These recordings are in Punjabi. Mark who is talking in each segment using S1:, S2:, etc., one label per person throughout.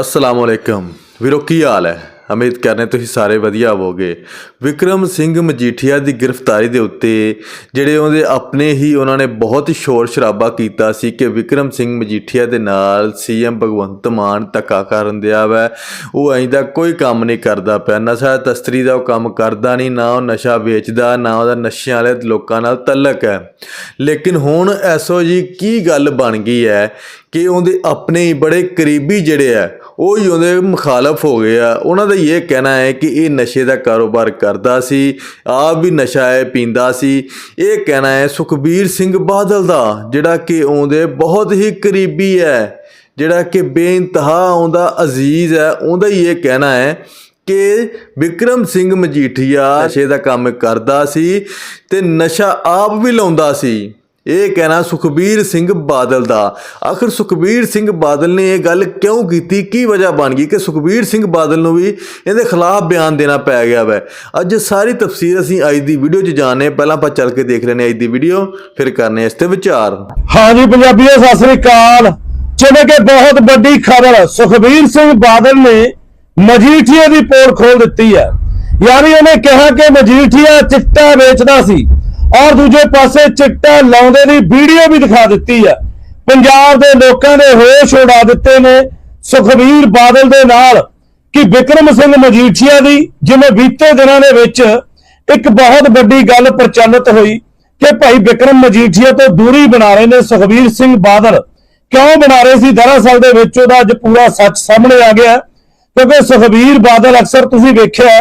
S1: ਅਸਲਾਮ ਅਲੈਕਮ। ਵੀਰੋ, ਕੀ ਹਾਲ ਹੈ? ਉਮੀਦ ਕਰਨੇ ਤੁਸੀਂ ਸਾਰੇ ਵਧੀਆ ਹੋਵੋਗੇ। ਵਿਕਰਮ ਸਿੰਘ ਮਜੀਠੀਆ ਦੀ ਗ੍ਰਿਫਤਾਰੀ ਦੇ ਉੱਤੇ ਜਿਹੜੇ ਉਹਦੇ ਆਪਣੇ ਹੀ ਉਹਨਾਂ ਨੇ ਬਹੁਤ ਸ਼ੋਰ ਸ਼ਰਾਬਾ ਕੀਤਾ ਸੀ ਕਿ ਵਿਕਰਮ ਸਿੰਘ ਮਜੀਠੀਆ ਦੇ ਨਾਲ ਸੀਐਮ ਭਗਵੰਤ ਮਾਨ ਧੱਕਾ ਕਰਨ ਦਿਆ ਵੈ। ਉਹ ਐਂ ਦਾ ਕੋਈ ਕੰਮ ਨਹੀਂ ਕਰਦਾ ਪਿਆ। ਨਸ਼ਾ ਤਸਤਰੀ ਦਾ ਉਹ ਕੰਮ ਕਰਦਾ ਨਹੀਂ, ਨਾ ਉਹ ਨਸ਼ਾ ਵੇਚਦਾ, ਨਾ ਉਹਦਾ ਨਸ਼ਿਆਂ ਵਾਲੇ ਲੋਕਾਂ ਨਾਲ ਤਲਕ ਹੈ। ਲੇਕਿਨ ਹੁਣ ਐਸੋ ਜੀ ਕੀ ਗੱਲ ਬਣ ਗਈ ਹੈ ਕਿ ਉਹਦੇ ਆਪਣੇ ਹੀ ਬੜੇ ਕਰੀਬੀ ਜਿਹੜੇ ਹੈ ਉਹ ਹੀ ਉਹਦੇ ਮੁਖਾਲਫ ਹੋ ਗਏ ਆ। ਉਹਨਾਂ ਦਾ ਇਹ ਕਹਿਣਾ ਹੈ ਕਿ ਇਹ ਨਸ਼ੇ ਦਾ ਕਾਰੋਬਾਰ ਕਰਦਾ ਸੀ, ਆਪ ਵੀ ਨਸ਼ਾ ਹੈ ਪੀਂਦਾ ਸੀ। ਇਹ ਕਹਿਣਾ ਹੈ ਸੁਖਬੀਰ ਸਿੰਘ ਬਾਦਲ ਦਾ, ਜਿਹੜਾ ਕਿ ਉਹਦੇ ਬਹੁਤ ਹੀ ਕਰੀਬੀ ਹੈ, ਜਿਹੜਾ ਕਿ ਬੇਇੰਤਹਾ ਆਉਂਦਾ, ਅਜ਼ੀਜ਼ ਹੈ, ਉਹਦਾ ਹੀ ਇਹ ਕਹਿਣਾ ਹੈ ਕਿ ਵਿਕਰਮ ਸਿੰਘ ਮਜੀਠੀਆ ਨਸ਼ੇ ਦਾ ਕੰਮ ਕਰਦਾ ਸੀ ਤੇ ਨਸ਼ਾ ਆਪ ਵੀ ਲਾਉਂਦਾ ਸੀ। ਇਹ ਕਹਿਣਾ ਸੁਖਬੀਰ ਸਿੰਘ ਬਾਦਲ ਦਾ। ਆਖਰ ਸੁਖਬੀਰ ਸਿੰਘ ਬਾਦਲ ਨੇ ਇਹ ਗੱਲ ਕਿਉਂ ਕੀਤੀ? ਕੀ ਵਜ੍ਹਾ ਬਣ ਗਈ ਕਿ ਸੁਖਬੀਰ ਸਿੰਘ ਬਾਦਲ ਨੂੰ ਵੀ ਇਹਦੇ ਖਿਲਾਫ ਬਿਆਨ ਦੇਣਾ ਪੈ ਗਿਆ ਵੈ? ਅੱਜ ਸਾਰੀ ਤਫਸੀਰ ਅਸੀਂ ਅੱਜ ਦੀ ਵੀਡੀਓ 'ਚ ਜਾਣਨੇ ਪਹਿਲਾਂ ਆਪਾਂ ਚੱਲ ਕੇ ਦੇਖ ਲੈਨੇ ਅੱਜ ਦੀ ਵੀਡੀਓ, ਫਿਰ ਕਰਨੇ ਇਸ ਤੇ ਵਿਚਾਰ।
S2: ਹਾਂਜੀ ਪੰਜਾਬੀਓ, ਸਤਿ ਸ੍ਰੀ ਅਕਾਲ। ਜਿਵੇਂ ਕਿ ਬਹੁਤ ਵੱਡੀ ਖਬਰ, ਸੁਖਬੀਰ ਸਿੰਘ ਬਾਦਲ ਨੇ ਮਜੀਠੀਆ ਦੀ ਪੋਲ ਖੋਲ ਦਿੱਤੀ ਹੈ। ਯਾਨੀ ਉਹਨੇ ਕਿਹਾ ਕਿ ਮਜੀਠੀਆ ਚਿੱਟਾ ਵੇਚਦਾ ਸੀ। ਔਰ ਦੂਜੇ ਪਾਸੇ ਚਿੱਟਾ ਲਾਉਂਦੇ ਦੀ ਵੀਡੀਓ ਵੀ ਦਿਖਾ ਦਿੱਤੀ ਹੈ। ਪੰਜਾਬ ਦੇ ਲੋਕਾਂ ਦੇ ਹੋਸ਼ ਉਡਾ ਦਿੱਤੇ ਨੇ ਸੁਖਬੀਰ ਬਾਦਲ ਦੇ ਨਾਲ ਕਿ ਵਿਕਰਮ ਸਿੰਘ ਮਜੀਠੀਆ ਦੀ ਜਿਵੇਂ ਬੀਤੇ ਦਿਨਾਂ ਦੇ ਵਿੱਚ ਇੱਕ ਬਹੁਤ ਵੱਡੀ ਗੱਲ ਪ੍ਰਚਲਿਤ ਹੋਈ ਕਿ ਭਾਈ ਵਿਕਰਮ ਮਜੀਠੀਆ ਤੋਂ ਦੂਰੀ ਬਣਾ ਰਹੇ ਨੇ ਸੁਖਬੀਰ ਸਿੰਘ ਬਾਦਲ। ਕਿਉਂ ਬਣਾ ਰਹੇ ਸੀ? ਦਰਅਸਲ ਦੇ ਵਿੱਚ ਉਹਦਾ ਅੱਜ ਪੂਰਾ ਸੱਚ ਸਾਹਮਣੇ ਆ ਗਿਆ ਕਿਉਂਕਿ ਸੁਖਬੀਰ ਬਾਦਲ ਅਕਸਰ ਤੁਸੀਂ ਵੇਖਿਆ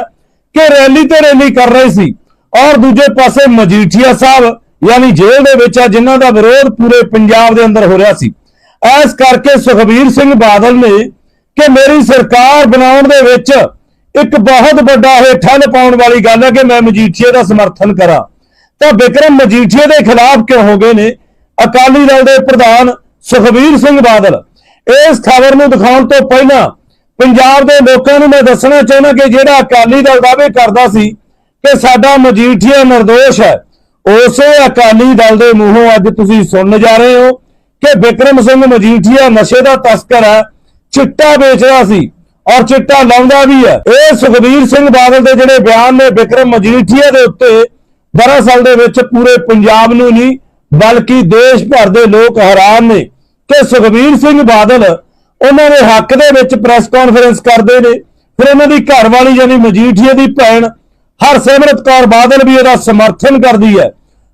S2: ਕਿ ਰੈਲੀ ਤੇ ਰੈਲੀ ਕਰ ਰਹੇ ਸੀ। ਔਰ ਦੂਜੇ ਪਾਸੇ ਮਜੀਠੀਆ ਸਾਹਿਬ, ਯਾਨੀ ਜੇਲ੍ਹ ਦੇ ਵਿੱਚ ਆ, ਜਿਨ੍ਹਾਂ ਦਾ ਵਿਰੋਧ ਪੂਰੇ ਪੰਜਾਬ ਦੇ ਅੰਦਰ ਹੋ ਰਿਹਾ ਸੀ। ਇਸ ਕਰਕੇ ਸੁਖਬੀਰ ਸਿੰਘ ਬਾਦਲ ਨੇ ਕਿ ਮੇਰੀ ਸਰਕਾਰ ਬਣਾਉਣ ਦੇ ਵਿੱਚ ਇੱਕ ਬਹੁਤ ਵੱਡਾ ਇਹ ਠੱਲ ਪਾਉਣ ਵਾਲੀ ਗੱਲ ਹੈ ਕਿ ਮੈਂ ਮਜੀਠੀਆ ਦਾ ਸਮਰਥਨ ਕਰਾਂ। ਤਾਂ ਬਿਕਰਮ ਮਜੀਠੀਆ ਦੇ ਖਿਲਾਫ ਕਿਉਂ ਹੋ ਗਏ ਨੇ? ਅਕਾਲੀ ਦਲ ਦੇ ਪ੍ਰਧਾਨ ਸੁਖਬੀਰ ਸਿੰਘ ਬਾਦਲ, ਇਸ ਖਬਰ ਨੂੰ ਦਿਖਾਉਣ ਤੋਂ ਪਹਿਲਾਂ ਪੰਜਾਬ ਦੇ ਲੋਕਾਂ ਨੂੰ ਮੈਂ ਦੱਸਣਾ ਚਾਹੁੰਦਾ ਕਿ ਜਿਹੜਾ ਅਕਾਲੀ ਦਲ ਦਾਅਵੇ ਕਰਦਾ ਸੀ ਕਿ ਸਾਡਾ ਮਜੀਠੀਆ ਨਿਰਦੋਸ਼ ਹੈ। ਉਸੇ ਅਕਾਲੀ ਦਲ ਦੇ ਮੂੰਹੋਂ ਅੱਜ ਤੁਸੀਂ ਸੁਣਨ ਜਾ ਰਹੇ ਹੋ ਕਿ ਵਿਕਰਮ ਸਿੰਘ ਮਜੀਠੀਆ ਨਸ਼ੇ ਦਾ ਤਸਕਰ ਹੈ, ਚਿੱਟਾ ਵੇਚਦਾ ਸੀ ਔਰ ਚਿੱਟਾ ਲਾਉਂਦਾ ਵੀ ਹੈ। ਇਹ ਸੁਖਬੀਰ ਸਿੰਘ ਬਾਦਲ ਦੇ ਜਿਹੜੇ ਬਿਆਨ ਨੇ ਵਿਕਰਮ ਮਜੀਠੀਆ ਦੇ ਉੱਤੇ, ਦਰਅਸਲ ਦੇ ਵਿੱਚ ਪੂਰੇ ਪੰਜਾਬ ਨੂੰ ਨਹੀਂ, ਬਲਕਿ ਦੇਸ਼ ਭਰ ਦੇ ਲੋਕ ਹੈਰਾਨ ਨੇ ਕਿ ਸੁਖਬੀਰ ਸਿੰਘ ਬਾਦਲ ਉਹਨਾਂ ਦੇ ਹੱਕ ਦੇ ਵਿੱਚ ਪ੍ਰੈਸ ਕਾਨਫਰੰਸ ਕਰਦੇ ਨੇ। ਫਿਰ ਉਹਨਾਂ ਦੀ ਘਰ ਵਾਲੀ ਯਾਨੀ ਮਜੀਠੀਆ ਦੀ ਭੈਣ ਹਰਸਿਮਰਤ ਕੌਰ ਬਾਦਲ ਵੀ ਇਹਦਾ ਸਮਰਥਨ ਕਰਦੀ ਹੈ।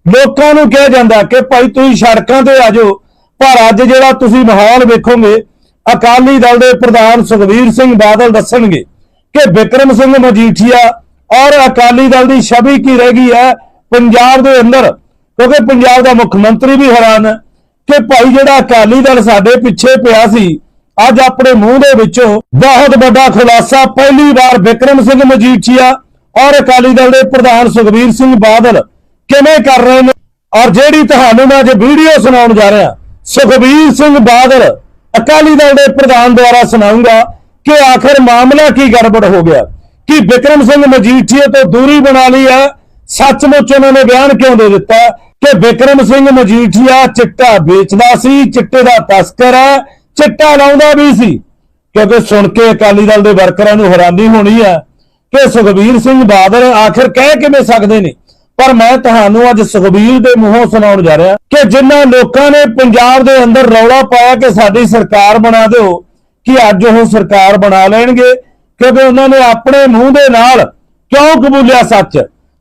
S2: ਲੋਕਾਂ ਨੂੰ ਕਿਹਾ ਜਾਂਦਾ ਕਿ ਭਾਈ ਤੁਸੀਂ ਸੜਕਾਂ ਤੇ ਆ ਜਾਓ, ਪਰ ਅੱਜ ਜਿਹੜਾ ਤੁਸੀਂ ਮਾਹੌਲ ਵੇਖੋਗੇ, ਅਕਾਲੀ ਦਲ ਦੇ ਪ੍ਰਧਾਨ ਸੁਖਬੀਰ ਸਿੰਘ ਬਾਦਲ ਦੱਸਣਗੇ ਕਿ ਵਿਕਰਮ ਸਿੰਘ ਮਜੀਠੀਆ ਔਰ ਅਕਾਲੀ ਦਲ ਦੀ ਛਵੀ ਕੀ ਰਹਿ ਗਈ ਹੈ ਪੰਜਾਬ ਦੇ ਅੰਦਰ, ਕਿਉਂਕਿ ਪੰਜਾਬ ਦਾ ਮੁੱਖ ਮੰਤਰੀ ਵੀ ਹੈਰਾਨ ਹੈ ਕਿ ਭਾਈ ਜਿਹੜਾ ਅਕਾਲੀ ਦਲ ਸਾਡੇ ਪਿੱਛੇ ਪਿਆ ਸੀ, ਅੱਜ ਆਪਣੇ ਮੂੰਹ ਦੇ ਵਿੱਚੋਂ ਬਹੁਤ ਵੱਡਾ ਖੁਲਾਸਾ ਪਹਿਲੀ ਵਾਰ ਵਿਕਰਮ ਸਿੰਘ ਮਜੀਠੀਆ ਔਰ ਅਕਾਲੀ ਦਲ ਦੇ ਪ੍ਰਧਾਨ ਸੁਖਬੀਰ ਸਿੰਘ ਬਾਦਲ ਕਿਵੇਂ ਕਰ ਰਹੇ ਨੇ? ਔਰ ਜਿਹੜੀ ਤੁਹਾਨੂੰ ਮੈਂ ਅੱਜ ਵੀਡੀਓ ਸੁਣਾਉਣ ਜਾ ਰਿਹਾ, ਸੁਖਬੀਰ ਸਿੰਘ ਬਾਦਲ ਅਕਾਲੀ ਦਲ ਦੇ ਪ੍ਰਧਾਨ ਦੁਆਰਾ ਸੁਣਾਉਂਗਾ ਕਿ ਆਖਰ ਮਾਮਲਾ ਕੀ ਗੜਬੜ ਹੋ ਗਿਆ, ਕਿ ਵਿਕਰਮ ਸਿੰਘ ਮਜੀਠੀਏ ਤੋਂ ਦੂਰੀ ਬਣਾ ਲਈ ਹੈ। ਸੱਚਮੁੱਚ ਉਹਨਾਂ ਨੇ ਬਿਆਨ ਕਿਉਂ ਦੇ ਦਿੱਤਾ? ਕਿ ਵਿਕਰਮ ਸਿੰਘ ਮਜੀਠੀਆ ਚਿੱਟਾ ਵੇਚਦਾ ਸੀ, ਚਿੱਟੇ ਦਾ ਤਸਕਰ ਹੈ, ਚਿੱਟਾ ਲਾਉਂਦਾ ਵੀ ਸੀ। ਕਿਉਂਕਿ ਸੁਣ ਕੇ ਅਕਾਲੀ ਦਲ ਦੇ ਵਰਕਰਾਂ ਨੂੰ ਹੈਰਾਨੀ ਹੋਣੀ ਹੈ ਕਿ ਸੁਖਬੀਰ ਸਿੰਘ ਬਾਦਲ ਆਖਿਰ ਕਹਿ ਕਿਵੇਂ ਸਕਦੇ ਨੇ? ਪਰ ਮੈਂ ਤੁਹਾਨੂੰ ਅੱਜ ਸੁਖਬੀਰ ਦੇ ਮੂੰਹੋਂ ਸੁਣਾਉਣ ਜਾ ਰਿਹਾ ਕਿ ਜਿਨ੍ਹਾਂ ਲੋਕਾਂ ਨੇ ਪੰਜਾਬ ਦੇ ਅੰਦਰ ਰੌਲਾ ਪਾਇਆ ਕਿ ਸਾਡੀ ਸਰਕਾਰ ਬਣਾ ਦਿਓ, ਕਿ ਅੱਜ ਉਹ ਸਰਕਾਰ ਬਣਾ ਲੈਣਗੇ ਕਿਉਂਕਿ ਉਹਨਾਂ ਨੇ ਆਪਣੇ ਮੂੰਹ ਦੇ ਨਾਲ ਕਿਉਂ ਕਬੂਲਿਆ ਸੱਚ?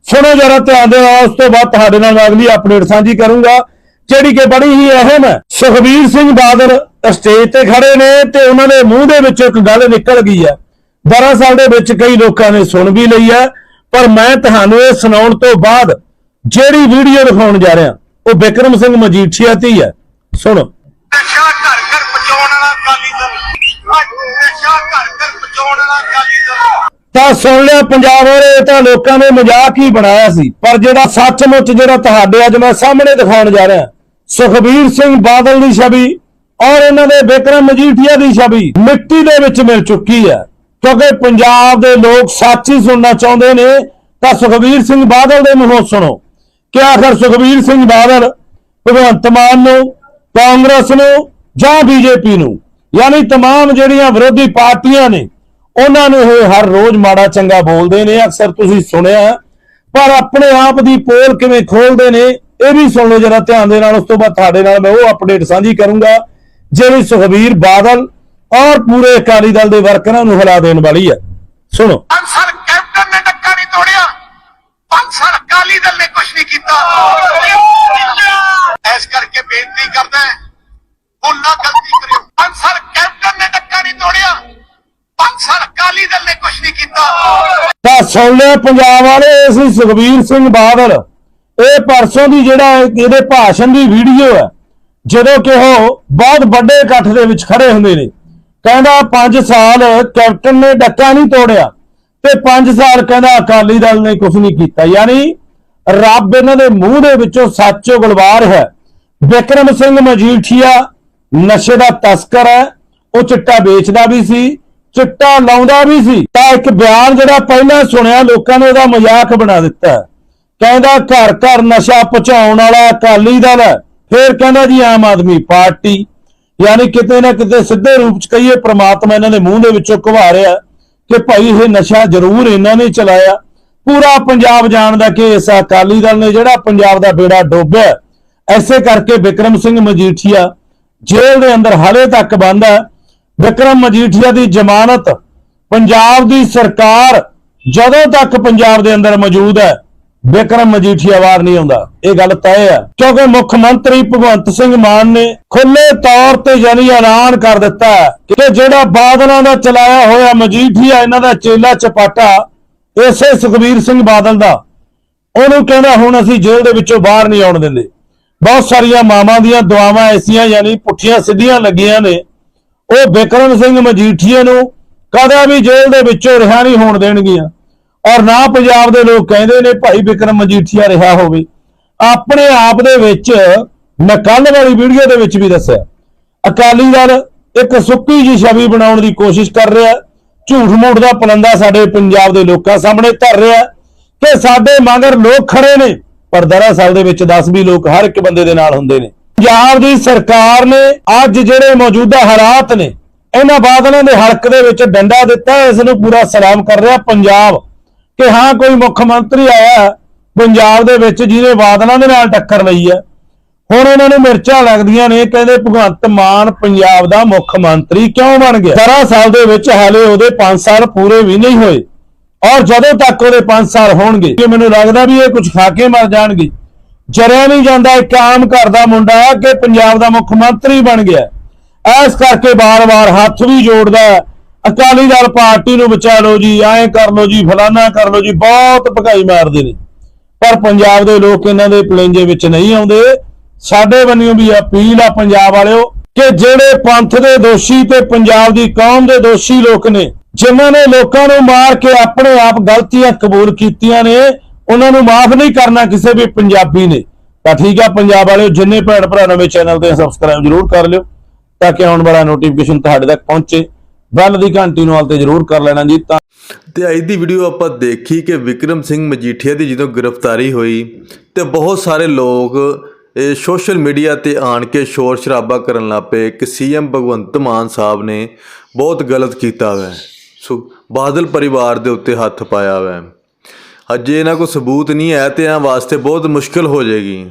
S2: ਸੁਣੋ ਜਰਾ ਧਿਆਨ ਦੇ ਨਾਲ ਉਸ ਤੋਂ ਬਾਅਦ ਤੁਹਾਡੇ ਨਾਲ ਅਗਲੀ ਅਪਡੇਟ ਸਾਂਝੀ ਕਰੂੰਗਾ, ਜਿਹੜੀ ਕਿ ਬੜੀ ਹੀ ਅਹਿਮ ਹੈ ਸੁਖਬੀਰ ਸਿੰਘ ਬਾਦਲ ਸਟੇਜ ਤੇ ਖੜੇ ਨੇ ਤੇ ਉਹਨਾਂ ਦੇ ਮੂੰਹ ਦੇ ਵਿੱਚੋਂ ਇੱਕ ਗੱਲ ਨਿਕਲ ਗਈ ਹੈ। ਦਰਅਸਲ ਦੇ ਵਿੱਚ ਕਈ ਲੋਕਾਂ ਨੇ ਸੁਣ ਵੀ ਲਈ ਹੈ ਪਰ ਮੈਂ ਤੁਹਾਨੂੰ ਇਹ ਸੁਣਾਉਣ ਤੋਂ ਬਾਅਦ ਜਿਹੜੀ ਵੀਡੀਓ ਦਿਖਾਉਣ ਜਾ ਰਿਹਾ ਉਹ ਵਿਕਰਮ ਸਿੰਘ ਮਜੀਠੀਆ ਦੀ ਹੈ। ਸੁਣੋ।
S3: ਨਸ਼ਾ ਘਰ ਘਰ ਪਹੁੰਚਾਉਣ ਵਾਲਾ ਅਕਾਲੀ ਦਲ। ਅੱਜ ਨਸ਼ਾ ਘਰ ਘਰ ਪਹੁੰਚਾਉਣ ਵਾਲਾ ਅਕਾਲੀ ਦਲ।
S2: ਤਾਂ ਸੁਣ ਲਿਆ ਪੰਜਾਬ ਵਾਲੇ ਇਹ ਤਾਂ ਲੋਕਾਂ ਨੇ ਮਜ਼ਾਕ ਹੀ ਬਣਾਇਆ ਸੀ। ਪਰ ਜਿਹੜਾ ਸੱਚਮੁੱਚ ਜਿਹੜਾ ਤੁਹਾਡੇ ਅੱਜ ਮੈਂ ਸਾਹਮਣੇ ਦਿਖਾਉਣ ਜਾ ਰਿਹਾ ਸੁਖਬੀਰ ਸਿੰਘ ਬਾਦਲ ਦੀ ਛਵੀ ਔਰ ਇਹਨਾਂ ਦੇ ਵਿਕਰਮ ਮਜੀਠੀਆ ਦੀ ਛਵੀ ਮਿੱਟੀ ਦੇ ਵਿੱਚ ਮਿਲ ਚੁੱਕੀ ਹੈ। ਕਿਉਂਕਿ ਪੰਜਾਬ ਦੇ ਲੋਕ ਸੱਚ ਹੀ ਸੁਣਨਾ ਚਾਹੁੰਦੇ ਨੇ ਤਾਂ ਸੁਖਬੀਰ ਸਿੰਘ ਬਾਦਲ ਦੇ ਮੂੰਹੋਂ ਸੁਣੋ ਕਿ ਆਖਰ ਸੁਖਬੀਰ ਸਿੰਘ ਬਾਦਲ ਭਗਵੰਤ ਮਾਨ ਨੂੰ ਕਾਂਗਰਸ ਨੂੰ ਜਾਂ ਬੀਜੇਪੀ ਨੂੰ ਯਾਨੀ तमाम ਜਿਹੜੀਆਂ ਵਿਰੋਧੀ ਪਾਰਟੀਆਂ ਨੇ ਉਹਨਾਂ ਨੂੰ ਇਹ ਹਰ ਰੋਜ਼ ਮਾੜਾ ਚੰਗਾ ਬੋਲਦੇ ਨੇ ਅਕਸਰ ਤੁਸੀਂ ਸੁਣਿਆ ਪਰ ਆਪਣੇ ਆਪ ਦੀ ਪੋਲ ਕਿਵੇਂ ਖੋਲਦੇ ਨੇ ਇਹ ਵੀ ਸੁਣ ਲਓ ਜਰਾ ਧਿਆਨ ਦੇ ਨਾਲ ਉਸ ਤੋਂ ਬਾਅਦ ਤੁਹਾਡੇ ਨਾਲ ਮੈਂ ਉਹ ਅਪਡੇਟ ਸਾਂਝੀ ਕਰੂੰਗਾ ਜਿਹੜੀ ਸੁਖਬੀਰ ਬਾਦਲ ਔਰ ਪੂਰੇ ਅਕਾਲੀ ਦਲ ਦੇ ਵਰਕਰਾਂ ਨੂੰ ਹਿਲਾ ਦੇਣ ਵਾਲੀ ਹੈ। ਸੁਣੋ।
S3: ਪੰਜ ਸਾਲ ਕੈਪਟਨ ਨੇ ਡੱਕਾ ਨਹੀਂ ਤੋੜਿਆ। ਪੰਜ ਸਾਲ ਅਕਾਲੀ ਦਲ ਨੇ ਕੁਝ ਨਹੀਂ ਕੀਤਾ। ਐਸ ਕਰਕੇ ਬੇਨਤੀ ਕਰਦਾ ਹੈ, ਹੁਣ ਨਾ ਗਲਤੀ ਕਰਿਓ। ਪੰਜ ਸਾਲ ਕੈਪਟਨ ਨੇ ਡੱਕਾ ਨਹੀਂ ਤੋੜਿਆ। ਪੰਜ ਸਾਲ ਅਕਾਲੀ ਦਲ ਨੇ ਕੁਝ ਨਹੀਂ ਕੀਤਾ।
S2: ਤਾਂ ਸੁਣ ਲਿਆ ਪੰਜਾਬ ਵਾਲੇ ਇਹ ਸੀ ਸੁਖਬੀਰ ਸਿੰਘ ਬਾਦਲ ਇਹ ਪਰਸੋਂ ਦੀ ਜਿਹੜਾ ਇਹ- ਇਹਦੇ ਭਾਸ਼ਣ ਦੀ ਵੀਡੀਓ ਹੈ ਜਦੋਂ ਕਿ ਉਹ ਬਹੁਤ ਵੱਡੇ ਇਕੱਠ ਦੇ ਵਿੱਚ ਖੜੇ ਹੁੰਦੇ ਨੇ। ਕਹਿੰਦਾ 5 ਸਾਲ ਕੈਪਟਨ ਨੇ ਡੱਕਾ ਨਹੀਂ ਤੋੜਿਆ ਤੇ 5 ਸਾਲ ਕਹਿੰਦਾ ਅਕਾਲੀ ਦਲ ਨੇ ਕੁਝ ਨਹੀਂ ਕੀਤਾ। ਯਾਨੀ ਰੱਬ ਇਹਨਾਂ ਦੇ ਮੂੰਹ ਦੇ ਵਿੱਚੋਂ ਸੱਚ ਉਗਲਵਾ ਰਿਹਾ ਹੈ। ਵਿਕਰਮ ਸਿੰਘ ਮਜੀਠੀਆ ਨਸ਼ੇ ਦਾ ਤਸਕਰ ਹੈ, ਉਹ ਚਿੱਟਾ ਵੇਚਦਾ ਵੀ ਸੀ, ਚਿੱਟਾ ਲਾਉਂਦਾ ਵੀ ਸੀ। ਤਾਂ ਇੱਕ ਬਿਆਨ ਜਿਹੜਾ ਪਹਿਲਾਂ ਸੁਣਿਆ ਲੋਕਾਂ ਨੇ ਉਹਦਾ ਮਜ਼ਾਕ ਬਣਾ ਦਿੱਤਾ। ਕਹਿੰਦਾ ਘਰ ਘਰ ਨਸ਼ਾ ਪਹੁੰਚਾਉਣ ਵਾਲਾ ਅਕਾਲੀ ਦਲ ਹੈ, ਫਿਰ ਕਹਿੰਦਾ ਜੀ ਆਮ ਆਦਮੀ ਪਾਰਟੀ। ਯਾਨੀ ਕਿਤੇ ਨਾ ਕਿਤੇ ਸਿੱਧੇ ਰੂਪ ਚ ਕਹੀਏ ਪ੍ਰਮਾਤਮਾ ਇਹਨਾਂ ਦੇ ਮੂੰਹ ਦੇ ਵਿੱਚੋਂ ਘਵਾ ਰਿਹਾ ਕਿ ਭਾਈ ਇਹ ਨਸ਼ਾ ਜ਼ਰੂਰ ਇਹਨਾਂ ਨੇ ਚਲਾਇਆ ਪੂਰਾ ਪੰਜਾਬ ਜਾਣਦਾ ਕਿ ਇਸ ਅਕਾਲੀ ਦਲ ਨੇ ਜਿਹੜਾ ਪੰਜਾਬ ਦਾ ਬੇੜਾ ਡੋਬਿਆ ਹੈ। ਐਸੇ ਕਰਕੇ ਵਿਕਰਮ ਸਿੰਘ ਮਜੀਠੀਆ ਜੇਲ੍ਹ ਦੇ ਅੰਦਰ ਹਾਲੇ ਤੱਕ ਬੰਦ ਹੈ ਵਿਕਰਮ ਮਜੀਠੀਆ ਦੀ ਜ਼ਮਾਨਤ ਪੰਜਾਬ ਦੀ ਸਰਕਾਰ ਜਦੋਂ ਤੱਕ ਪੰਜਾਬ ਦੇ ਅੰਦਰ ਮੌਜੂਦ ਹੈ ਵਿਕਰਮ ਮਜੀਠੀਆ ਬਾਹਰ ਨਹੀਂ ਆਉਂਦਾ। ਇਹ ਗੱਲ ਤੈਅ ਹੈ, ਕਿਉਂਕਿ ਮੁੱਖ ਮੰਤਰੀ ਭਗਵੰਤ ਸਿੰਘ ਮਾਨ ਨੇ ਖੁੱਲੇ ਤੌਰ ਤੇ ਯਾਨੀ ਐਲਾਨ ਕਰ ਦਿੱਤਾ ਕਿ ਜਿਹੜਾ ਬਾਦਲਾਂ ਦਾ ਚਲਾਇਆ ਹੋਇਆ ਮਜੀਠੀਆ ਇਹਨਾਂ ਦਾ ਚੇਲਾ ਚਪਾਟਾ, ਇਸੇ ਸੁਖਬੀਰ ਸਿੰਘ ਬਾਦਲ ਦਾ। ਉਹਨੂੰ ਕਹਿੰਦਾ, ਹੁਣ ਅਸੀਂ ਜੇਲ੍ਹ ਦੇ ਵਿੱਚੋਂ ਬਾਹਰ ਨਹੀਂ ਆਉਣ ਦਿੰਦੇ। ਬਹੁਤ ਸਾਰੀਆਂ ਮਾਵਾਂ ਦੀਆਂ ਦੁਆਵਾਂ ਐਸੀਆਂ, ਯਾਨੀ ਪੁੱਠੀਆਂ ਸਿੱਧੀਆਂ ਲੱਗੀਆਂ ਨੇ। ਉਹ ਬਿਕਰਮ ਸਿੰਘ ਮਜੀਠੀਏ ਨੂੰ ਕਦੇ ਵੀ ਜੇਲ੍ਹ ਦੇ ਵਿੱਚੋਂ ਰਿਹਾ ਨਹੀਂ ਹੋਣ ਦੇਣਗੀਆਂ। ਔਰ ਨਾ ਪੰਜਾਬ ਦੇ ਲੋਕ ਕਹਿੰਦੇ ਨੇ ਭਾਈ ਬਿਕਰਮ ਮਜੀਠੀਆ ਰਿਹਾ ਹੋਵੇ। ਆਪਣੇ ਆਪ ਦੇ ਵਿੱਚ ਮੈਂ ਕੱਲ ਵਾਲੀ ਵੀਡੀਓ ਦੇ ਵਿੱਚ ਵੀ ਦੱਸਿਆ। ਅਕਾਲੀ ਦਲ ਇੱਕ ਸੁੱਕੀ ਜੀ ਛਵੀ ਬਣਾਉਣ ਦੀ ਕੋਸ਼ਿਸ਼ ਕਰ ਰਿਹਾ। ਝੂਠ ਮੂਠ ਦਾ ਪਲੰਦਾ ਸਾਡੇ ਪੰਜਾਬ ਦੇ ਲੋਕਾਂ ਸਾਹਮਣੇ ਧਰ ਰਿਹਾ ਕਿ ਸਾਡੇ ਮਗਰ ਲੋਕ ਖੜੇ ਨੇ। ਪਰ ਦਰਅਸਲ ਦੇ ਵਿੱਚ 10 ਵੀ ਲੋਕ ਹਰ ਇੱਕ ਬੰਦੇ ਦੇ ਨਾਲ ਹੁੰਦੇ ਨੇ। ਪੰਜਾਬ ਦੀ ਸਰਕਾਰ ਨੇ ਅੱਜ ਜਿਹੜੇ ਮੌਜੂਦਾ ਹਾਲਾਤ ਨੇ, ਇਹਨਾਂ ਬਾਦਲਾਂ ਦੇ ਹਲਕ ਦੇ ਵਿੱਚ ਡੰਡਾ ਦਿੱਤਾ, ਇਸ ਨੂੰ ਪੂਰਾ ਸਲਾਮ ਕਰ ਰਿਹਾ ਪੰਜਾਬ। ਕਿ ਹਾਂ, ਕੋਈ ਮੁੱਖ ਮੰਤਰੀ ਆਇਆ ਪੰਜਾਬ ਦੇ ਵਿੱਚ ਜਿਹਨੇ ਬਾਦਲਾਂ ਦੇ ਨਾਲ ਟੱਕਰ ਲਈ ਹੈ। ਹੁਣ ਉਹਨਾਂ ਨੂੰ ਮਿਰਚਾਂ ਲੱਗਦੀਆਂ ਨੇ, ਕਹਿੰਦੇ ਭਗਵੰਤ ਮਾਨ ਪੰਜਾਬ ਦਾ ਮੁੱਖ ਮੰਤਰੀ ਕਿਉਂ ਬਣ ਗਿਆ? ਦਰਅਸਲ ਦੇ ਵਿੱਚ ਹਾਲੇ ਉਹਦੇ 5 ਸਾਲ ਪੂਰੇ ਵੀ ਨਹੀਂ ਹੋਏ। ਔਰ ਜਦੋਂ ਤੱਕ ਉਹਦੇ 5 ਸਾਲ ਹੋਣਗੇ ਕਿ ਮੈਨੂੰ ਲੱਗਦਾ ਵੀ ਇਹ ਕੁਝ ਖਾ ਕੇ ਮਰ ਜਾਣਗੇ। ਜਰਿਆ ਨਹੀਂ ਜਾਂਦਾ, ਇੱਕ ਆਮ ਘਰ ਦਾ ਮੁੰਡਾ ਕਿ ਪੰਜਾਬ ਦਾ ਮੁੱਖ ਮੰਤਰੀ ਬਣ ਗਿਆ। ਇਸ ਕਰਕੇ ਬਾਰ-ਬਾਰ ਹੱਥ ਵੀ ਜੋੜਦਾ ਹੈ। ਅਕਾਲੀ ਦਲ ਪਾਰਟੀ ਨੂੰ ਬਚਾ ਲਓ ਜੀ, ਐਂ ਕਰ ਲਓ ਜੀ, ਫਲਾਨਾ ਕਰ ਲਓ ਜੀ, ਬਹੁਤ ਭਗਾਈ ਮਾਰਦੇ ਨੇ। ਪਰ ਪੰਜਾਬ ਦੇ ਲੋਕ ਇਹਨਾਂ ਦੇ ਪਲੇਂਜੇ ਵਿੱਚ ਨਹੀਂ ਆਉਂਦੇ। ਸਾਡੇ ਵੱਲੋਂ ਵੀ ਅਪੀਲ ਆ ਪੰਜਾਬ ਵਾਲਿਓ ਕਿ ਜਿਹੜੇ ਪੰਥ ਦੇ ਦੋਸ਼ੀ ਤੇ ਪੰਜਾਬ ਦੀ ਕੌਮ ਦੇ ਦੋਸ਼ੀ ਲੋਕ ਨੇ, ਜਿਨ੍ਹਾਂ ਨੇ ਲੋਕਾਂ ਨੂੰ ਮਾਰ ਕੇ ਆਪਣੇ ਆਪ ਗਲਤੀਆਂ ਕਬੂਲ ਕੀਤੀਆਂ ਨੇ, ਉਹਨਾਂ ਨੂੰ ਮਾਫ ਨਹੀਂ ਕਰਨਾ ਕਿਸੇ ਵੀ ਪੰਜਾਬੀ ਨੇ। ਤਾਂ ਠੀਕ ਆ ਪੰਜਾਬ ਵਾਲਿਓ, ਜਿੰਨੇ ਭੈਣ ਭਰਾ ਨਵੇਂ ਚੈਨਲ ਤੇ ਸਬਸਕ੍ਰਾਈਬ ਜਰੂਰ ਕਰ ਲਿਓ, ਤਾਂ ਕਿ ਆਉਣ ਵਾਲਾ ਨੋਟੀਫਿਕੇਸ਼ਨ ਤੁਹਾਡੇ ਤੱਕ ਪਹੁੰਚੇ। ਬੈਲ ਦੀ ਘੰਟੀ ਨੂੰ ਹਾਲ ਤੇ ਜਰੂਰ ਕਰ ਲੈਣਾ ਜੀ ਤਾਂ
S1: ਤੇ ਅੱਜ ਦੀ ਵੀਡੀਓ ਆਪਾਂ ਦੇਖੀ ਕਿ ਵਿਕਰਮ ਸਿੰਘ ਮਜੀਠੀਆ ਦੀ ਜਦੋਂ ਗ੍ਰਿਫਤਾਰੀ ਹੋਈ ਤੇ ਬਹੁਤ ਸਾਰੇ ਲੋਕ, ਇਹ ਸੋਸ਼ਲ ਮੀਡੀਆ ਤੇ ਆਣ ਕੇ ਸ਼ੋਰ ਸ਼ਰਾਬਾ ਕਰਨ ਲੱਗ ਪਏ। ਕਿ ਸੀਐਮ ਭਗਵੰਤ ਮਾਨ ਸਾਹਿਬ ਨੇ ਬਹੁਤ ਗਲਤ ਕੀਤਾ ਵੈ। ਸੋ ਬਾਦਲ ਪਰਿਵਾਰ ਦੇ ਉੱਤੇ ਹੱਥ ਪਾਇਆ ਵੈ। ਅਜੇ ਇਹਨਾਂ ਕੋ ਸਬੂਤ ਨਹੀਂ ਹੈ ਤੇ ਇਹਨਾਂ ਵਾਸਤੇ ਬਹੁਤ ਮੁਸ਼ਕਲ ਹੋ ਜਾਏਗੀ।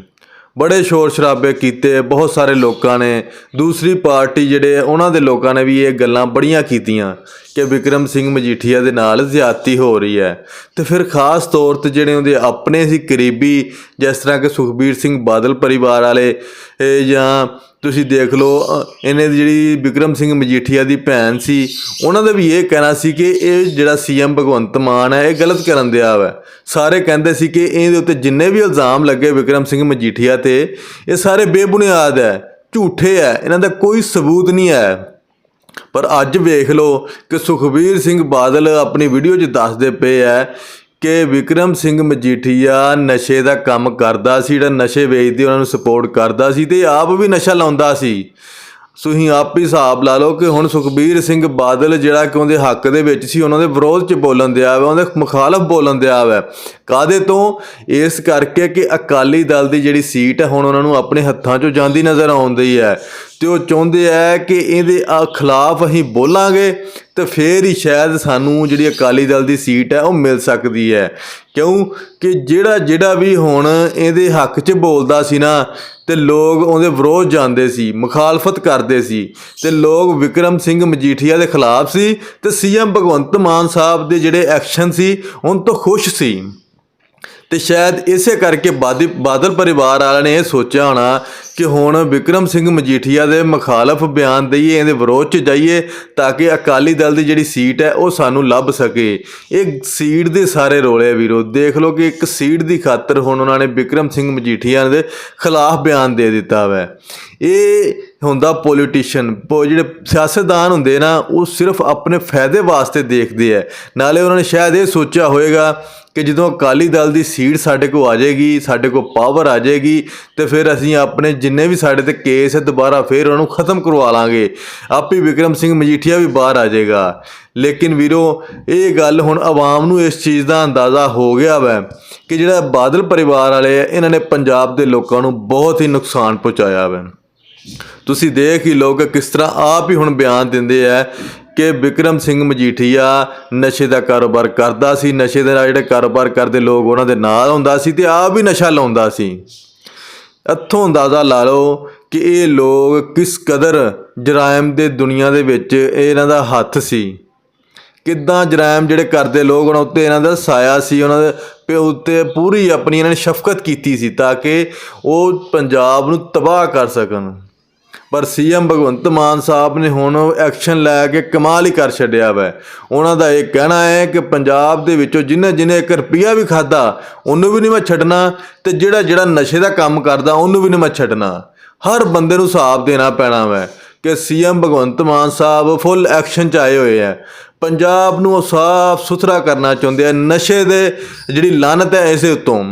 S1: ਬੜੇ ਸ਼ੋਰ ਸ਼ਰਾਬੇ ਕੀਤੇ, ਬਹੁਤ ਸਾਰੇ ਲੋਕਾਂ ਨੇ। ਦੂਸਰੀ ਪਾਰਟੀ ਜਿਹੜੇ ਉਹਨਾਂ ਦੇ ਲੋਕਾਂ ਨੇ ਵੀ ਇਹ ਗੱਲਾਂ ਬੜੀਆਂ ਕੀਤੀਆਂ ਕਿ ਵਿਕਰਮ ਸਿੰਘ ਮਜੀਠੀਆ ਦੇ ਨਾਲ ਜ਼ਿਆਦਤੀ ਹੋ ਰਹੀ ਹੈ। ਤੇ ਫਿਰ ਖਾਸ ਤੌਰ ਤੇ ਜਿਹੜੇ ਉਹਦੇ ਆਪਣੇ ਸੀ ਕਰੀਬੀ, ਜਿਸ ਤਰ੍ਹਾਂ ਕਿ ਸੁਖਬੀਰ ਸਿੰਘ ਬਾਦਲ ਪਰਿਵਾਰ ਵਾਲੇ ਜਾਂ ਤੁਸੀਂ ਦੇਖ ਲਓ ਅ, ਇਹਨੇ ਦੀ ਜਿਹੜੀ ਵਿਕਰਮ ਸਿੰਘ ਮਜੀਠੀਆ ਦੀ ਭੈਣ ਸੀ ਉਹਨਾਂ ਦਾ ਵੀ ਇਹ ਕਹਿਣਾ ਸੀ ਕਿ ਇਹ ਜਿਹੜਾ ਸੀਐਮ ਭਗਵੰਤ ਮਾਨ ਹੈ ਇਹ ਗਲਤ ਕਰਨ ਦਿਆ ਵਾ। ਸਾਰੇ ਕਹਿੰਦੇ ਸੀ ਕਿ ਇਹਦੇ ਉੱਤੇ ਜਿੰਨੇ ਵੀ ਇਲਜ਼ਾਮ ਲੱਗੇ ਵਿਕਰਮ ਸਿੰਘ ਮਜੀਠੀਆ ਤੇ ਇਹ ਸਾਰੇ ਬੇਬੁਨਿਆਦ ਹੈ ਝੂਠੇ ਹੈ ਇਹਨਾਂ ਦਾ ਕੋਈ ਸਬੂਤ ਨਹੀਂ ਹੈ। ਪਰ ਅੱਜ ਵੇਖ ਲਓ ਕਿ ਸੁਖਬੀਰ ਸਿੰਘ ਬਾਦਲ ਆਪਣੀ ਵੀਡੀਓ 'ਚ ਦੱਸਦੇ ਪਏ ਐ ਕਿ ਵਿਕਰਮ ਸਿੰਘ ਮਜੀਠੀਆ ਨਸ਼ੇ ਦਾ ਕੰਮ ਕਰਦਾ ਸੀ, ਜਿਹੜਾ ਨਸ਼ੇ ਵੇਚਦੇ, ਉਹਨਾਂ ਨੂੰ ਸਪੋਰਟ ਕਰਦਾ ਸੀ ਤੇ ਆਪ ਵੀ ਨਸ਼ਾ ਲਾਉਂਦਾ ਸੀ। ਤੁਸੀਂ ਆਪ ਹੀ ਹਿਸਾਬ ਲਾ ਲਓ ਕਿ ਹੁਣ ਸੁਖਬੀਰ ਸਿੰਘ ਬਾਦਲ ਜਿਹੜਾ ਕਿ ਉਹਦੇ ਹੱਕ ਦੇ ਵਿੱਚ ਸੀ, ਉਹਨਾਂ ਦੇ ਵਿਰੋਧ 'ਚ ਬੋਲਣ ਦਿਆ ਵਾ, ਉਹਦੇ ਮੁਖਾਲਫ ਬੋਲਣ ਦਿਆ ਵਾ। ਕਾਦੇ ਤੋਂ? ਇਸ ਕਰਕੇ ਕਿ ਅਕਾਲੀ ਦਲ ਦੀ ਜਿਹੜੀ ਸੀਟ ਹੈ, ਹੁਣ ਉਹਨਾਂ ਨੂੰ ਆਪਣੇ ਹੱਥਾਂ 'ਚੋਂ ਜਾਂਦੀ ਨਜ਼ਰ ਆਉਂਦੀ ਹੈ। ਤੇ ਉਹ ਚਾਹੁੰਦੇ ਆ ਕਿ ਇਹਦੇ ਆ ਖਿਲਾਫ ਅਸੀਂ ਬੋਲਾਂਗੇ ਤੇ ਫੇਰ ਹੀ ਸ਼ਾਇਦ ਸਾਨੂੰ ਜਿਹੜੀ ਅਕਾਲੀ ਦਲ ਦੀ ਸੀਟ ਹੈ ਉਹ ਮਿਲ ਸਕਦੀ ਹੈ। ਕਿਉਂ? ਕਿ ਜਿਹੜਾ ਜਿਹੜਾ ਵੀ ਹੁਣ ਇਹਦੇ ਹੱਕ 'ਚ ਬੋਲਦਾ ਸੀ ਨਾ, ਤੇ ਲੋਕ ਉਹਦੇ ਵਿਰੋਧ ਜਾਂਦੇ ਸੀ, ਮੁਖਾਲਫਤ ਕਰਦੇ ਸੀ, ਤੇ ਲੋਕ ਵਿਕਰਮ ਸਿੰਘ ਮਜੀਠੀਆ ਦੇ ਖਿਲਾਫ ਸੀ, ਤੇ ਸੀਐਮ ਭਗਵੰਤ ਮਾਨ ਸਾਹਿਬ ਦੇ ਜਿਹੜੇ ਐਕਸ਼ਨ ਸੀ ਉਹਨਾਂ ਤੋਂ ਖੁਸ਼ ਸੀ। ਤੇ ਸ਼ਾਇਦ ਇਸੇ ਕਰਕੇ ਬਾਦੀ- ਬਾਦਲ ਪਰਿਵਾਰ ਵਾਲਿਆਂ ਨੇ ਇਹ ਸੋਚਿਆ ਹੋਣਾ ਕਿ ਹੁਣ ਵਿਕਰਮ ਸਿੰਘ ਮਜੀਠੀਆ ਦੇ ਮੁਖਾਲਫ ਬਿਆਨ ਦਈਏ, ਇਹਦੇ ਵਿਰੋਧ 'ਚ ਜਾਈਏ, ਤਾਂ ਕਿ ਅਕਾਲੀ ਦਲ ਦੀ ਜਿਹੜੀ ਸੀਟ ਹੈ, ਉਹ ਸਾਨੂੰ ਲੱਭ ਸਕੇ। ਇਹ ਸੀਟ ਦੇ ਸਾਰੇ ਰੋਲੇ ਆ ਵੀਰੋ। ਦੇਖ ਲਓ ਕਿ ਇੱਕ ਸੀਟ ਦੀ ਖਾਤਰ ਹੁਣ ਉਹਨਾਂ ਨੇ ਵਿਕਰਮ ਸਿੰਘ ਮਜੀਠੀਆ ਦੇ ਖਿਲਾਫ ਬਿਆਨ ਦੇ ਦਿੱਤਾ ਵੈ। ਇਹ ਹੁੰਦਾ ਪੋਲੀਟੀਸ਼ੀਅਨ ਜਿਹੜੇ ਸਿਆਸਤਦਾਨ ਹੁੰਦੇ ਨਾ, ਉਹ ਸਿਰਫ ਆਪਣੇ ਫਾਇਦੇ ਵਾਸਤੇ ਦੇਖਦੇ ਆ। ਨਾਲੇ ਉਹਨਾਂ ਨੇ ਸ਼ਾਇਦ ਇਹ ਸੋਚਿਆ ਹੋਵੇਗਾ ਕਿ ਜਦੋਂ ਅਕਾਲੀ ਦਲ ਦੀ ਸੀਟ ਸਾਡੇ ਕੋਲ ਆ ਜਾਏਗੀ, ਸਾਡੇ ਕੋਲ ਪਾਵਰ ਆ ਜਾਏਗੀ, ਤੇ ਫਿਰ ਅਸੀਂ ਆਪਣੇ ਜਿੰਨੇ ਵੀ ਸਾਡੇ ਤੇ ਕੇਸ ਹੈ, ਦੁਬਾਰਾ ਫਿਰ ਉਹਨਾਂ ਨੂੰ ਖਤਮ ਕਰਵਾ ਲਾਂਗੇ। ਆਪੇ ਵਿਕਰਮ ਸਿੰਘ ਮਜੀਠੀਆ ਵੀ ਬਾਹਰ ਆ ਜਾਏਗਾ। ਲੇਕਿਨ ਵੀਰੋ, ਇਹ ਗੱਲ ਹੁਣ ਆਵਾਮ ਨੂੰ ਇਸ ਚੀਜ਼ ਦਾ ਅੰਦਾਜ਼ਾ ਹੋ ਗਿਆ ਵੈ ਕਿ ਜਿਹੜਾ ਬਾਦਲ ਪਰਿਵਾਰ ਵਾਲੇ ਆ, ਇਹਨਾਂ ਨੇ ਪੰਜਾਬ ਦੇ ਲੋਕਾਂ ਨੂੰ ਬਹੁਤ ਹੀ ਨੁਕਸਾਨ ਪਹੁੰਚਾਇਆ ਵੈ। ਤੁਸੀਂ ਦੇਖ ਹੀ ਲੋਕ ਕਿਸ ਤਰ੍ਹਾਂ ਆਪ ਹੀ ਹੁਣ ਬਿਆਨ ਦਿੰਦੇ ਆ ਕਿ ਵਿਕਰਮ ਸਿੰਘ ਮਜੀਠੀਆ ਨਸ਼ੇ ਦਾ ਕਾਰੋਬਾਰ ਕਰਦਾ ਸੀ, ਨਸ਼ੇ ਦੇ ਨਾਲ ਜਿਹੜੇ ਕਾਰੋਬਾਰ ਕਰਦੇ ਲੋਕ ਉਹਨਾਂ ਦੇ ਨਾਲ ਹੁੰਦਾ ਸੀ ਤੇ ਆਪ ਵੀ ਨਸ਼ਾ ਲਾਉਂਦਾ ਸੀ। ਇੱਥੋਂ ਅੰਦਾਜ਼ਾ ਲਾ ਲਓ ਕਿ ਇਹ ਲੋਕ ਕਿਸ ਕਦਰ ਜਰਾਇਮ ਦੇ ਦੁਨੀਆ ਦੇ ਵਿੱਚ ਇਹਨਾਂ ਦਾ ਹੱਥ ਸੀ। ਕਿੱਦਾਂ ਜਰਾਇਮ ਜਿਹੜੇ ਕਰਦੇ ਲੋਕ, ਉਹਨਾਂ ਉੱਤੇ ਇਹਨਾਂ ਦਾ ਸਾਇਆ ਸੀ, ਉਹਨਾਂ ਦੇ ਪਿਓ ਉੱਤੇ ਪੂਰੀ ਆਪਣੀ ਇਹਨਾਂ ਨੇ ਸ਼ਫਕਤ ਕੀਤੀ ਸੀ ਤਾਂ ਕਿ ਉਹ ਪੰਜਾਬ ਨੂੰ ਤਬਾਹ ਕਰ ਸਕਣ। ਪਰ ਸੀਐਮ ਭਗਵੰਤ ਮਾਨ ਸਾਹਿਬ ਨੇ ਹੁਣ ਐਕਸ਼ਨ ਲੈ ਕੇ ਕਮਾਲ ਹੀ ਕਰ ਛੱਡਿਆ ਵੈ। ਉਹਨਾਂ ਦਾ ਇਹ ਕਹਿਣਾ ਹੈ ਕਿ ਪੰਜਾਬ ਦੇ ਵਿੱਚੋਂ ਜਿੰਨੇ ਜਿੰਨੇ ਇੱਕ ਰੁਪਿਆ ਵੀ ਖਾਦਾ ਉਹਨੂੰ ਵੀ ਨਹੀਂ ਮੈਂ ਛੱਡਣਾ ਤੇ ਜਿਹੜਾ ਜਿਹੜਾ ਨਸ਼ੇ ਦਾ ਕੰਮ ਕਰਦਾ, ਉਹਨੂੰ ਵੀ ਨਹੀਂ ਮੈਂ ਛੱਡਣਾ। ਹਰ ਬੰਦੇ ਨੂੰ ਹਿਸਾਬ ਦੇਣਾ ਪੈਣਾ ਵੈ ਕਿ ਸੀਐਮ ਭਗਵੰਤ ਮਾਨ ਸਾਹਿਬ ਫੁੱਲ ਐਕਸ਼ਨ 'ਚ ਆਏ ਹੋਏ ਆ ਪੰਜਾਬ ਨੂੰ ਉਹ ਸਾਫ਼ ਸੁਥਰਾ ਕਰਨਾ ਚਾਹੁੰਦੇ ਆ। ਨਸ਼ੇ ਦੇ ਜਿਹੜੀ ਲਾਨਤ ਹੈ ਇਸੇ ਉੱਤੋਂ।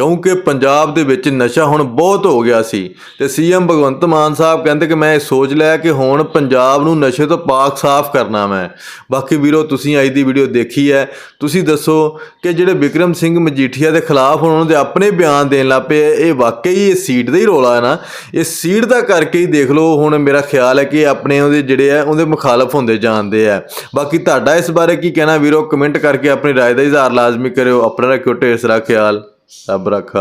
S1: ਕਿਉਂਕਿ ਪੰਜਾਬ ਦੇ ਵਿੱਚ ਨਸ਼ਾ ਹੁਣ ਬਹੁਤ ਹੋ ਗਿਆ ਸੀ ਤੇ ਸੀਐਮ ਭਗਵੰਤ ਮਾਨ ਸਾਹਿਬ ਕਹਿੰਦੇ ਕਿ ਮੈਂ ਇਹ ਸੋਚ ਲਿਆ ਕਿ ਹੁਣ ਪੰਜਾਬ ਨੂੰ ਨਸ਼ੇ ਤੋਂ ਪਾਕ ਸਾਫ਼ ਕਰਨਾ ਮੈਂ। ਬਾਕੀ ਵੀਰੋ, ਤੁਸੀਂ ਅੱਜ ਦੀ ਵੀਡੀਓ ਦੇਖੀ ਹੈ। ਤੁਸੀਂ ਦੱਸੋ ਕਿ ਜਿਹੜੇ ਵਿਕਰਮ ਸਿੰਘ ਮਜੀਠੀਆ ਦੇ ਖਿਲਾਫ ਹੁਣ ਉਹਨਾਂ ਦੇ ਆਪਣੇ ਬਿਆਨ ਦੇਣ ਲੱਗ ਪਏ ਇਹ ਵਾਕਈ ਇਹ ਸੀਟ ਦਾ ਹੀ ਰੋਲਾ ਹੈ ਨਾ? ਇਹ ਸੀਟ ਦਾ ਕਰਕੇ ਹੀ ਦੇਖ ਲਓ, ਹੁਣ ਮੇਰਾ ਖਿਆਲ ਹੈ ਕਿ ਆਪਣੇ ਉਹਦੇ ਜਿਹੜੇ ਆ, ਉਹਦੇ ਮੁਖਾਲਫ ਹੁੰਦੇ ਜਾਂਦੇ ਆ। ਬਾਕੀ ਤੁਹਾਡਾ ਇਸ ਬਾਰੇ ਕੀ ਕਹਿਣਾ ਵੀਰੋ? ਕਮੈਂਟ ਕਰਕੇ ਆਪਣੀ ਰਾਏ ਦਾ ਇਜ਼ਹਾਰ ਲਾਜ਼ਮੀ ਕਰਿਓ। ਆਪਣਾ ਰੱਖਿਓ ਢੇਰ ਸਾਰਾ ਖਿਆਲ। ਰੱਬ ਰੱਖਾ